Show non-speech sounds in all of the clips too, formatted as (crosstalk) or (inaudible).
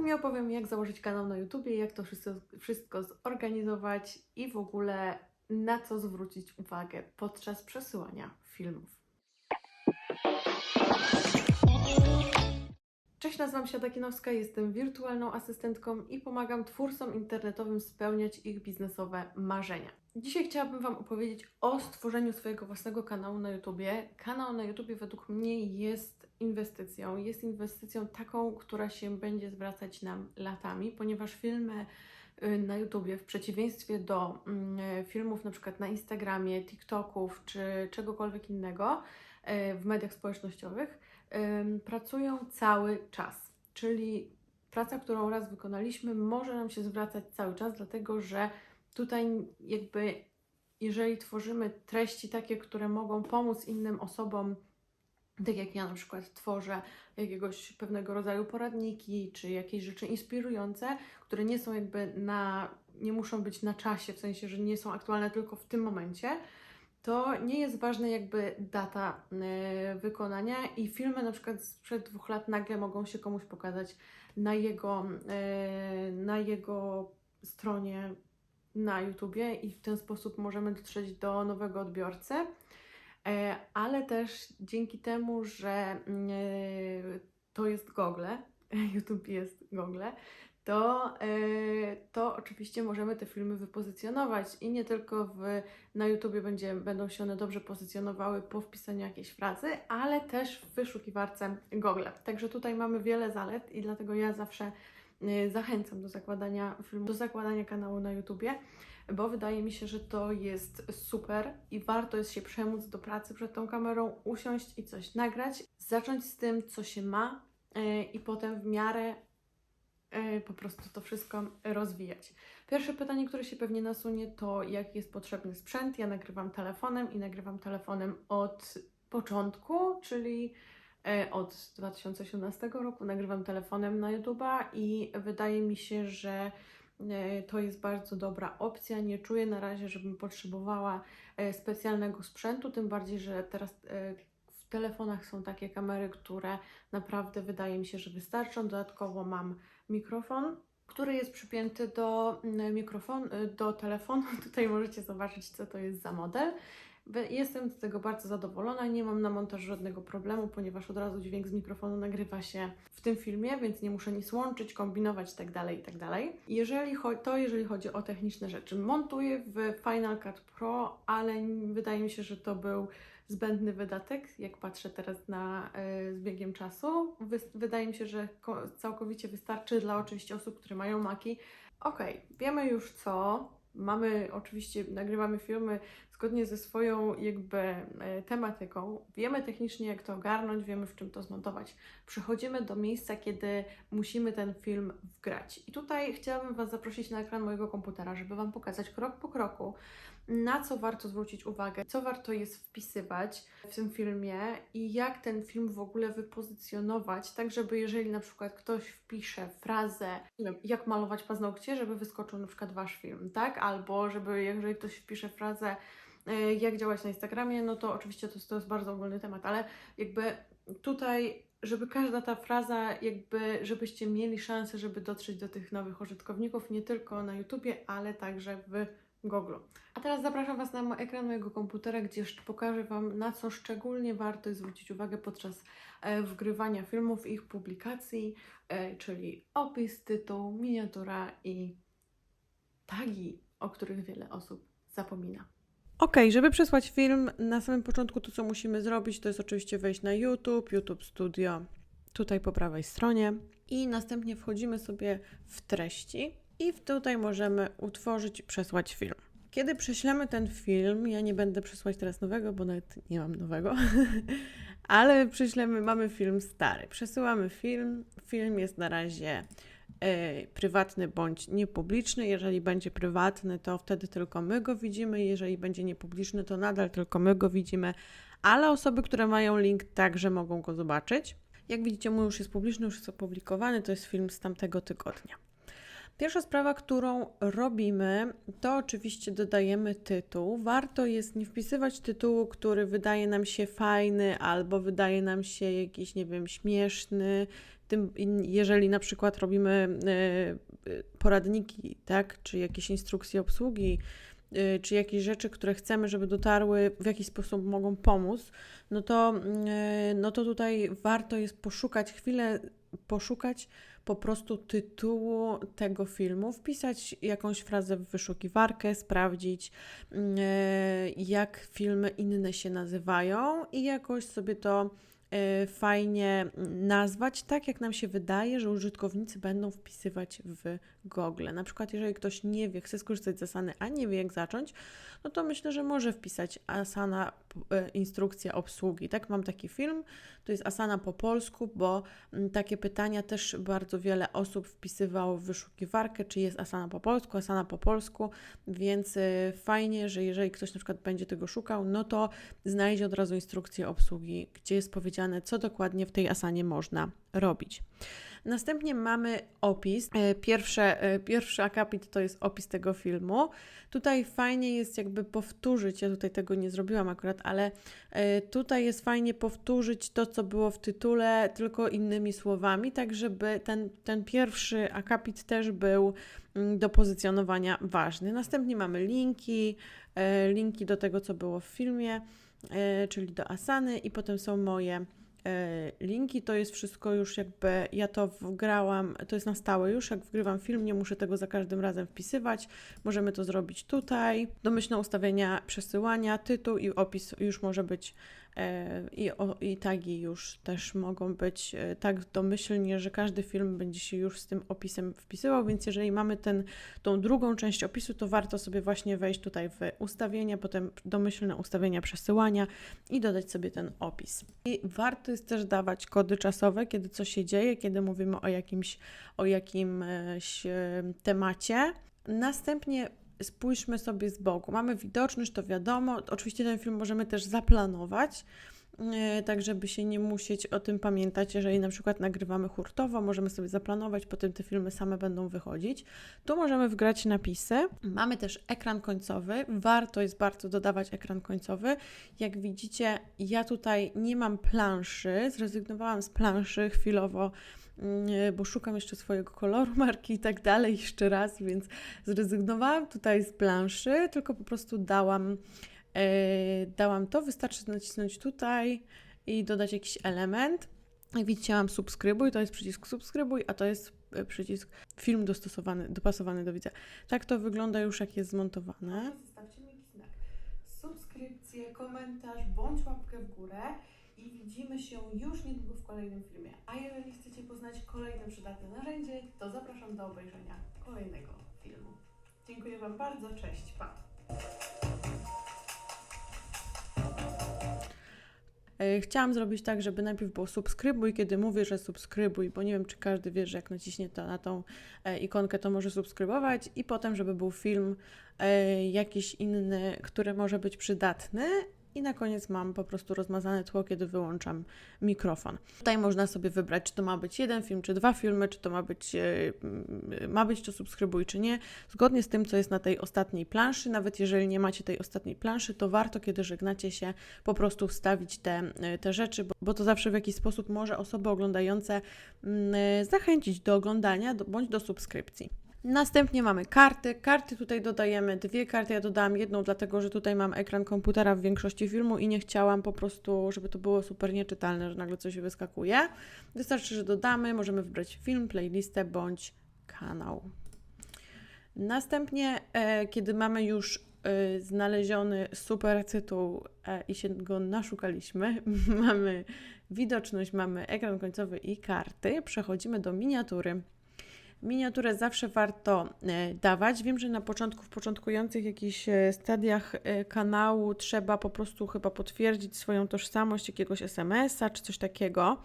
filmie opowiem, jak założyć kanał na YouTubie, jak to wszystko, wszystko zorganizować i w ogóle na co zwrócić uwagę podczas przesyłania filmów. Cześć, nazywam się Ada Kinowska, jestem wirtualną asystentką i pomagam twórcom internetowym spełniać ich biznesowe marzenia. Dzisiaj chciałabym Wam opowiedzieć o stworzeniu swojego własnego kanału na YouTubie. Kanał na YouTubie według mnie jest inwestycją. Jest inwestycją taką, która się będzie zwracać nam latami, ponieważ filmy y, na YouTubie, w przeciwieństwie do mm, filmów na przykład na Instagramie, TikToków czy czegokolwiek innego y, w mediach społecznościowych, pracują cały czas. Czyli praca, którą raz wykonaliśmy, może nam się zwracać cały czas, dlatego że tutaj jakby jeżeli tworzymy treści takie, które mogą pomóc innym osobom, tak jak ja na przykład tworzę jakiegoś pewnego rodzaju poradniki, czy jakieś rzeczy inspirujące, które nie są jakby na, nie muszą być na czasie, w sensie, że nie są aktualne tylko w tym momencie, to nie jest ważna jakby data e, wykonania i filmy na przykład sprzed dwóch lat nagle mogą się komuś pokazać na jego, e, na jego stronie na YouTubie i w ten sposób możemy dotrzeć do nowego odbiorcy. E, ale też dzięki temu, że mm, e, to jest Google, (laughs) YouTube jest Google, to, e, to oczywiście możemy te filmy wypozycjonować i nie tylko w, na YouTubie będzie, będą się one dobrze pozycjonowały po wpisaniu jakiejś frazy, ale też w wyszukiwarce Google. Także tutaj mamy wiele zalet i dlatego ja zawsze zachęcam do zakładania filmu, do zakładania kanału na YouTubie, bo wydaje mi się, że to jest super i warto jest się przemóc do pracy przed tą kamerą, usiąść i coś nagrać, zacząć z tym, co się ma e, i potem w miarę e, po prostu to wszystko rozwijać. Pierwsze pytanie, które się pewnie nasunie, to jaki jest potrzebny sprzęt. Ja nagrywam telefonem i nagrywam telefonem od początku, czyli od 2018 roku nagrywam telefonem na YouTube'a i wydaje mi się, że e, to jest bardzo dobra opcja. Nie czuję na razie, żebym potrzebowała e, specjalnego sprzętu, tym bardziej, że teraz e, w telefonach są takie kamery, które naprawdę wydaje mi się, że wystarczą. Dodatkowo mam mikrofon, który jest przypięty do mikrofonu, do telefonu. (laughs) Tutaj możecie zobaczyć, co to jest za model. Wy- Jestem z tego bardzo zadowolona, nie mam na montaż żadnego problemu, ponieważ od razu dźwięk z mikrofonu nagrywa się w tym filmie, więc nie muszę nic łączyć, kombinować itd. itd. Jeżeli cho- to jeżeli chodzi o techniczne rzeczy. Montuję w Final Cut Pro, ale wydaje mi się, że to był zbędny wydatek, jak patrzę teraz na y, z biegiem czasu. Wys- wydaje mi się, że ko- całkowicie wystarczy dla oczywiście osób, które mają maki. Okej, wiemy już co. Mamy oczywiście, nagrywamy filmy zgodnie ze swoją jakby e, tematyką. Wiemy technicznie, jak to ogarnąć, wiemy w czym to zmontować. Przechodzimy do miejsca, kiedy musimy ten film wgrać. I tutaj chciałabym Was zaprosić na ekran mojego komputera, żeby Wam pokazać krok po kroku, na co warto zwrócić uwagę, co warto jest wpisywać w tym filmie i jak ten film w ogóle wypozycjonować, tak żeby jeżeli na przykład ktoś wpisze frazę, jak malować paznokcie, żeby wyskoczył na przykład Wasz film, tak? Albo żeby jeżeli ktoś wpisze frazę, e, jak działać na Instagramie, no to oczywiście to, to jest bardzo ogólny temat, ale jakby tutaj, żeby każda ta fraza, jakby, żebyście mieli szansę, żeby dotrzeć do tych nowych użytkowników, nie tylko na YouTubie, ale także w Google. A teraz zapraszam Was na ekran mojego komputera, gdzie pokażę Wam, na co szczególnie warto zwrócić uwagę podczas e, wgrywania filmów, ich publikacji, e, czyli opis, tytuł, miniatura i tagi, o których wiele osób zapomina. Ok, żeby przesłać film, na samym początku to, co musimy zrobić, to jest oczywiście wejść na YouTube, YouTube Studio, tutaj po prawej stronie i następnie wchodzimy sobie w treści i tutaj możemy utworzyć i przesłać film. Kiedy prześlemy ten film, ja nie będę przesłać teraz nowego, bo nawet nie mam nowego, (laughs) ale prześlemy, mamy film stary. Przesyłamy film, film jest na razie e, prywatny bądź niepubliczny. Jeżeli będzie prywatny, to wtedy tylko my go widzimy. Jeżeli będzie niepubliczny, to nadal tylko my go widzimy, ale osoby, które mają link, także mogą go zobaczyć. Jak widzicie, mój już jest publiczny, już jest opublikowany. To jest film z tamtego tygodnia. Pierwsza sprawa, którą robimy, to oczywiście dodajemy tytuł. Warto jest nie wpisywać tytułu, który wydaje nam się fajny albo wydaje nam się jakiś, nie wiem, śmieszny. Tym, jeżeli na przykład robimy e, e, poradniki, tak, czy jakieś instrukcje obsługi, e, czy jakieś rzeczy, które chcemy, żeby dotarły, w jakiś sposób mogą pomóc, no to, no to tutaj warto jest poszukać chwilę, poszukać po prostu tytułu tego filmu, wpisać jakąś frazę w wyszukiwarkę, sprawdzić, mm, e, jak filmy inne się nazywają i jakoś sobie to e, fajnie nazwać, tak jak nam się wydaje, że użytkownicy będą wpisywać w Google. Na przykład, jeżeli ktoś nie wie, chce skorzystać z Asany, a nie wie jak zacząć, no to myślę, że może wpisać Asana instrukcja obsługi. Tak, mam taki film, to jest Asana po polsku, bo mm, takie pytania też bardzo wiele osób wpisywało w wyszukiwarkę, czy jest Asana po polsku, Asana po polsku, więc e, fajnie, że jeżeli ktoś na przykład będzie tego szukał, no to znajdzie od razu instrukcję obsługi, gdzie jest powiedziane, co dokładnie w tej Asanie można robić. Następnie mamy opis. E, pierwsze, e, pierwszy akapit to jest opis tego filmu. Tutaj fajnie jest jakby powtórzyć, ja tutaj tego nie zrobiłam akurat, ale e, tutaj jest fajnie powtórzyć to, co było w tytule, tylko innymi słowami, tak żeby ten, ten pierwszy akapit też był mm, do pozycjonowania ważny. Następnie mamy linki, linki do tego, co było w filmie, czyli do Asany i potem są moje linki, to jest wszystko już jakby, ja to wgrałam, to jest na stałe już, jak wgrywam film, nie muszę tego za każdym razem wpisywać, możemy to zrobić tutaj, domyślne ustawienia przesyłania, tytuł i opis już może być E, I, o, I tagi już też mogą być e, tak domyślnie, że każdy film będzie się już z tym opisem wpisywał, więc jeżeli mamy ten, tą drugą część opisu, to warto sobie właśnie wejść tutaj w ustawienia, potem domyślne ustawienia przesyłania i dodać sobie ten opis. I warto jest też dawać kody czasowe, kiedy coś się dzieje, kiedy mówimy o jakimś, o jakimś e, temacie. Następnie spójrzmy sobie z boku. Mamy widoczność, to wiadomo. Oczywiście ten film możemy też zaplanować, e, tak żeby się nie musieć o tym pamiętać. Jeżeli na przykład nagrywamy hurtowo, możemy sobie zaplanować, potem te filmy same będą wychodzić. Tu możemy wgrać napisy. Mamy też ekran końcowy. Warto jest bardzo dodawać ekran końcowy. Jak widzicie, ja tutaj nie mam planszy, zrezygnowałam z planszy chwilowo bo szukam jeszcze swojego koloru marki i tak dalej jeszcze raz, więc zrezygnowałam tutaj z planszy, tylko po prostu dałam, e, dałam to, wystarczy nacisnąć tutaj i dodać jakiś element. Jak widzicie, mam subskrybuj, to jest przycisk subskrybuj, a to jest e, przycisk film dostosowany, dopasowany do widza. Tak to wygląda już jak jest zmontowane. Zostawcie mi znak. Subskrypcję, komentarz bądź łapkę w górę i widzimy się już niedługo w kolejnym filmie. A jeżeli chcecie poznać kolejne przydatne narzędzie, to zapraszam do obejrzenia kolejnego filmu. Dziękuję Wam bardzo, cześć, pa! E, chciałam zrobić tak, żeby najpierw było subskrybuj, kiedy mówię, że subskrybuj, bo nie wiem, czy każdy wie, że jak naciśnie to na tą e, ikonkę, to może subskrybować i potem, żeby był film e, jakiś inny, który może być przydatny, i na koniec mam po prostu rozmazane tło, kiedy wyłączam mikrofon. Tutaj można sobie wybrać, czy to ma być jeden film, czy dwa filmy, czy to ma być, e, ma być to subskrybuj, czy nie. Zgodnie z tym, co jest na tej ostatniej planszy, nawet jeżeli nie macie tej ostatniej planszy, to warto, kiedy żegnacie się, po prostu wstawić te, e, te rzeczy, bo, bo to zawsze w jakiś sposób może osoby oglądające e, zachęcić do oglądania bądź do subskrypcji. Następnie mamy karty. Karty tutaj dodajemy dwie karty. Ja dodałam jedną, dlatego że tutaj mam ekran komputera w większości filmu i nie chciałam po prostu, żeby to było super nieczytelne, że nagle coś wyskakuje. Wystarczy, że dodamy. Możemy wybrać film, playlistę bądź kanał. Następnie, e, kiedy mamy już e, znaleziony super tytuł e, i się go naszukaliśmy, (laughs) mamy widoczność, mamy ekran końcowy i karty, przechodzimy do miniatury. Miniaturę zawsze warto e, dawać. Wiem, że na początku, w początkujących jakichś e, stadiach e, kanału trzeba po prostu chyba potwierdzić swoją tożsamość jakiegoś SMS-a czy coś takiego.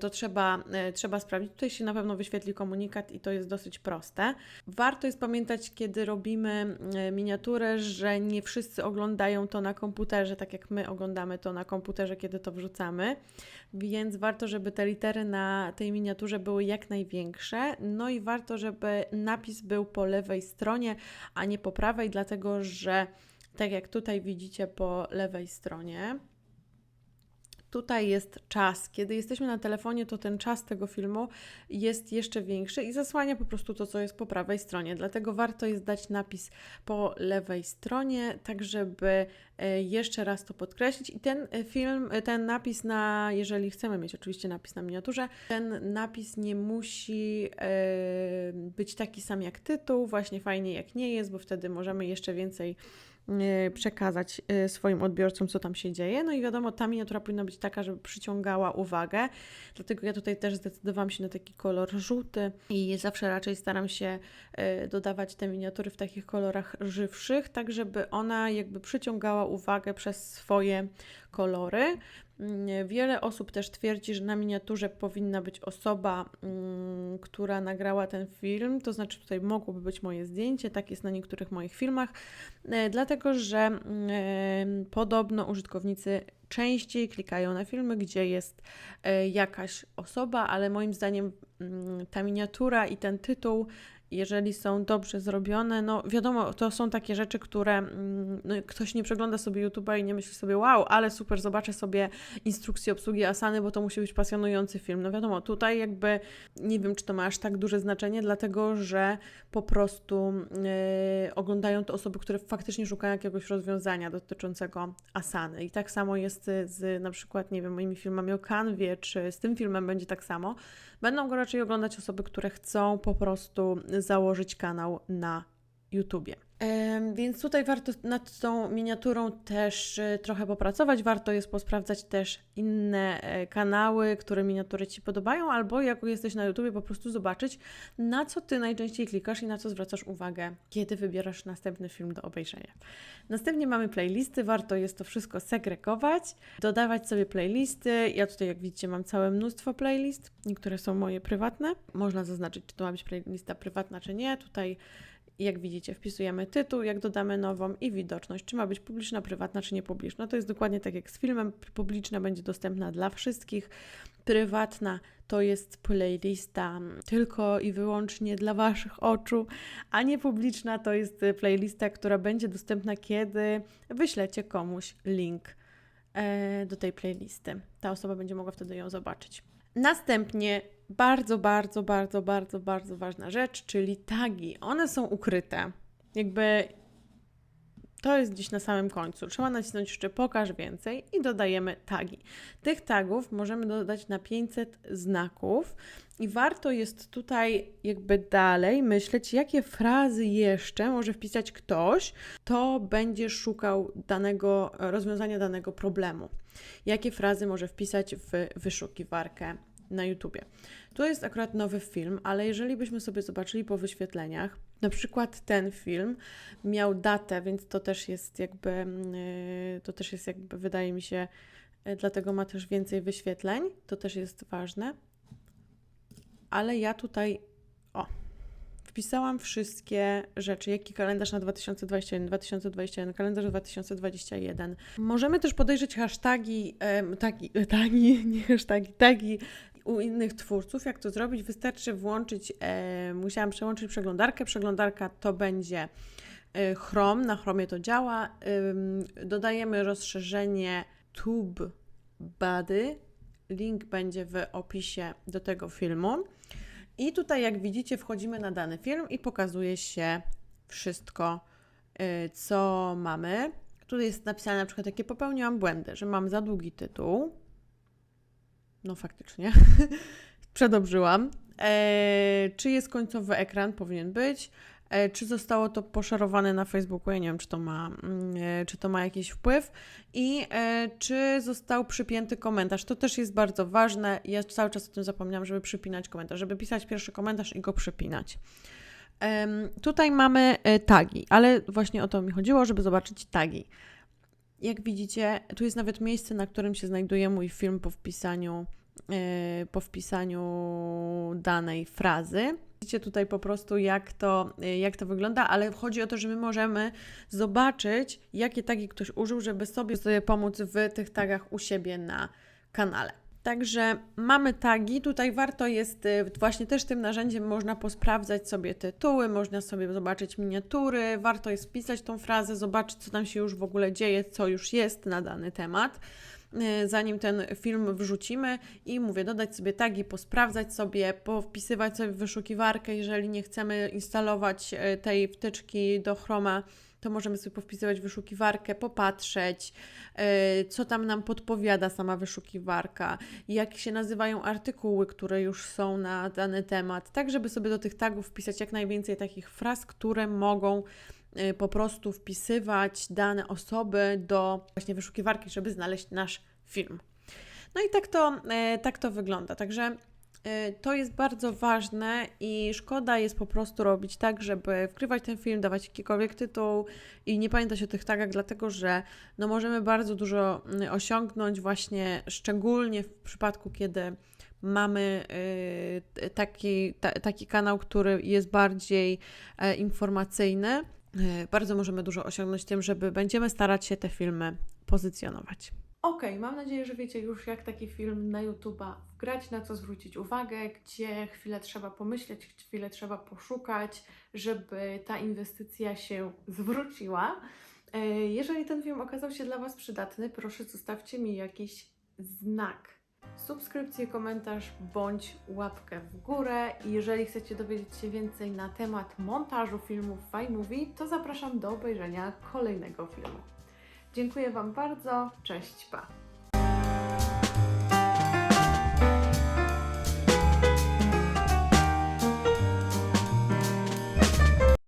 To trzeba, trzeba sprawdzić. Tutaj się na pewno wyświetli komunikat i to jest dosyć proste. Warto jest pamiętać, kiedy robimy miniaturę, że nie wszyscy oglądają to na komputerze, tak jak my oglądamy to na komputerze, kiedy to wrzucamy. Więc warto, żeby te litery na tej miniaturze były jak największe. No i warto warto, żeby napis był po lewej stronie, a nie po prawej, dlatego że tak jak tutaj widzicie po lewej stronie, tutaj jest czas. Kiedy jesteśmy na telefonie, to ten czas tego filmu jest jeszcze większy i zasłania po prostu to, co jest po prawej stronie. Dlatego warto jest dać napis po lewej stronie, tak żeby e, jeszcze raz to podkreślić. I ten e, film, e, ten napis na, jeżeli chcemy mieć oczywiście napis na miniaturze, ten napis nie musi być taki sam jak tytuł, właśnie fajnie jak nie jest, bo wtedy możemy jeszcze więcej przekazać e, swoim odbiorcom, co tam się dzieje. No i wiadomo, ta miniatura powinna być taka, żeby przyciągała uwagę. Dlatego ja tutaj też zdecydowałam się na taki kolor żółty i zawsze raczej staram się e, dodawać te miniatury w takich kolorach żywszych, tak żeby ona jakby przyciągała uwagę przez swoje kolory. Mm, wiele osób też twierdzi, że na miniaturze powinna być osoba, mm, która nagrała ten film, to znaczy tutaj mogłoby być moje zdjęcie, tak jest na niektórych moich filmach, e, dlatego że mm, podobno użytkownicy częściej klikają na filmy, gdzie jest e, jakaś osoba, ale moim zdaniem ta miniatura i ten tytuł jeżeli są dobrze zrobione, no wiadomo, to są takie rzeczy, które mm, no, ktoś nie przegląda sobie YouTube'a i nie myśli sobie, wow, ale super, zobaczę sobie instrukcję obsługi Asany, bo to musi być pasjonujący film. No wiadomo, tutaj jakby nie wiem, czy to ma aż tak duże znaczenie, dlatego że po prostu yy, oglądają to osoby, które faktycznie szukają jakiegoś rozwiązania dotyczącego Asany. I tak samo jest z na przykład, nie wiem, moimi filmami o kanwie, czy z tym filmem będzie tak samo. Będą go raczej oglądać osoby, które chcą po prostu założyć kanał na YouTubie. Więc tutaj warto nad tą miniaturą też e, trochę popracować. Warto jest posprawdzać też inne e, kanały, które miniatury Ci podobają, albo jak jesteś na YouTube, po prostu zobaczyć, na co Ty najczęściej klikasz i na co zwracasz uwagę, kiedy wybierasz następny film do obejrzenia. Następnie mamy playlisty. Warto jest to wszystko segregować, dodawać sobie playlisty. Ja tutaj, jak widzicie, mam całe mnóstwo playlist. Niektóre są moje prywatne. Można zaznaczyć, czy to ma być playlista prywatna, czy nie. Tutaj jak widzicie, wpisujemy tytuł, jak dodamy nową i widoczność, czy ma być publiczna, prywatna, czy niepubliczna. To jest dokładnie tak jak z filmem. Publiczna będzie dostępna dla wszystkich, prywatna to jest playlista tylko i wyłącznie dla Waszych oczu, a niepubliczna to jest playlista, która będzie dostępna, kiedy wyślecie komuś link e, do tej playlisty. Ta osoba będzie mogła wtedy ją zobaczyć. Następnie bardzo, bardzo, bardzo, bardzo, bardzo ważna rzecz, czyli tagi. One są ukryte. Jakby to jest gdzieś na samym końcu. Trzeba nacisnąć jeszcze pokaż więcej i dodajemy tagi. Tych tagów możemy dodać na 500 znaków i warto jest tutaj jakby dalej myśleć, jakie frazy jeszcze może wpisać ktoś, kto będzie szukał danego rozwiązania danego problemu. Jakie frazy może wpisać w wyszukiwarkę na YouTubie. To jest akurat nowy film, ale jeżeli byśmy sobie zobaczyli po wyświetleniach, na przykład ten film miał datę, więc to też jest jakby, yy, to też jest jakby, wydaje mi się, yy, dlatego ma też więcej wyświetleń, to też jest ważne. Ale ja tutaj, o, wpisałam wszystkie rzeczy, jaki kalendarz na 2021, 2021, kalendarz 2021. Możemy też podejrzeć hashtagi, e, tagi, tagi, (laughs) nie hashtagi, tagi u innych twórców. Jak to zrobić? Wystarczy włączyć, e, musiałam przełączyć przeglądarkę. Przeglądarka to będzie e, Chrome, na Chromie to działa. Dodajemy rozszerzenie TubeBuddy. Link będzie w opisie do tego filmu. I tutaj, jak widzicie, wchodzimy na dany film i pokazuje się wszystko, e, co mamy. Tutaj jest napisane na przykład, jakie popełniłam błędy, że mam za długi tytuł, no faktycznie. (laughs) Przedobrzyłam. E, czy jest końcowy ekran? Powinien być. E, czy zostało to poszerowane na Facebooku? Ja nie wiem, czy to ma, mm, e, czy to ma jakiś wpływ. I e, czy został przypięty komentarz? To też jest bardzo ważne. Ja cały czas o tym zapomniałam, żeby przypinać komentarz, żeby pisać pierwszy komentarz i go przypinać. Tutaj mamy e, tagi, ale właśnie o to mi chodziło, żeby zobaczyć tagi. Jak widzicie, tu jest nawet miejsce, na którym się znajduje mój film po wpisaniu, yy, po wpisaniu danej frazy. Widzicie tutaj po prostu, jak to, yy, jak to wygląda, ale chodzi o to, że my możemy zobaczyć, jakie tagi ktoś użył, żeby sobie, sobie pomóc w tych tagach u siebie na kanale. Także mamy tagi. Tutaj warto jest y, właśnie też tym narzędziem można posprawdzać sobie tytuły, można sobie zobaczyć miniatury, warto jest wpisać tą frazę, zobaczyć co tam się już w ogóle dzieje, co już jest na dany temat. y, Zanim ten film wrzucimy, i mówię, dodać sobie tagi, posprawdzać sobie, powpisywać sobie w wyszukiwarkę, jeżeli nie chcemy instalować y, tej wtyczki do Chroma, to możemy sobie powpisywać wyszukiwarkę, popatrzeć, y, co tam nam podpowiada sama wyszukiwarka, jak się nazywają artykuły, które już są na dany temat, tak żeby sobie do tych tagów wpisać jak najwięcej takich fraz, które mogą y, po prostu wpisywać dane osoby do właśnie wyszukiwarki, żeby znaleźć nasz film. No i tak to, y, tak to wygląda. Także to jest bardzo ważne i szkoda jest po prostu robić tak, żeby wgrywać ten film, dawać jakikolwiek tytuł i nie pamiętać o tych tagach, dlatego że no możemy bardzo dużo mm, osiągnąć właśnie szczególnie w przypadku, kiedy mamy y, taki, ta, taki kanał, który jest bardziej e, informacyjny. Y, Bardzo możemy dużo osiągnąć tym, żeby będziemy starać się te filmy pozycjonować. Okej, mam nadzieję, że wiecie już, jak taki film na YouTube'a wgrać, na co zwrócić uwagę, gdzie chwilę trzeba pomyśleć, chwilę trzeba poszukać, żeby ta inwestycja się zwróciła. E, Jeżeli ten film okazał się dla Was przydatny, proszę zostawcie mi jakiś znak. Subskrypcję, komentarz bądź łapkę w górę. I jeżeli chcecie dowiedzieć się więcej na temat montażu filmów w iMovie, to zapraszam do obejrzenia kolejnego filmu. Dziękuję Wam bardzo. Cześć, pa!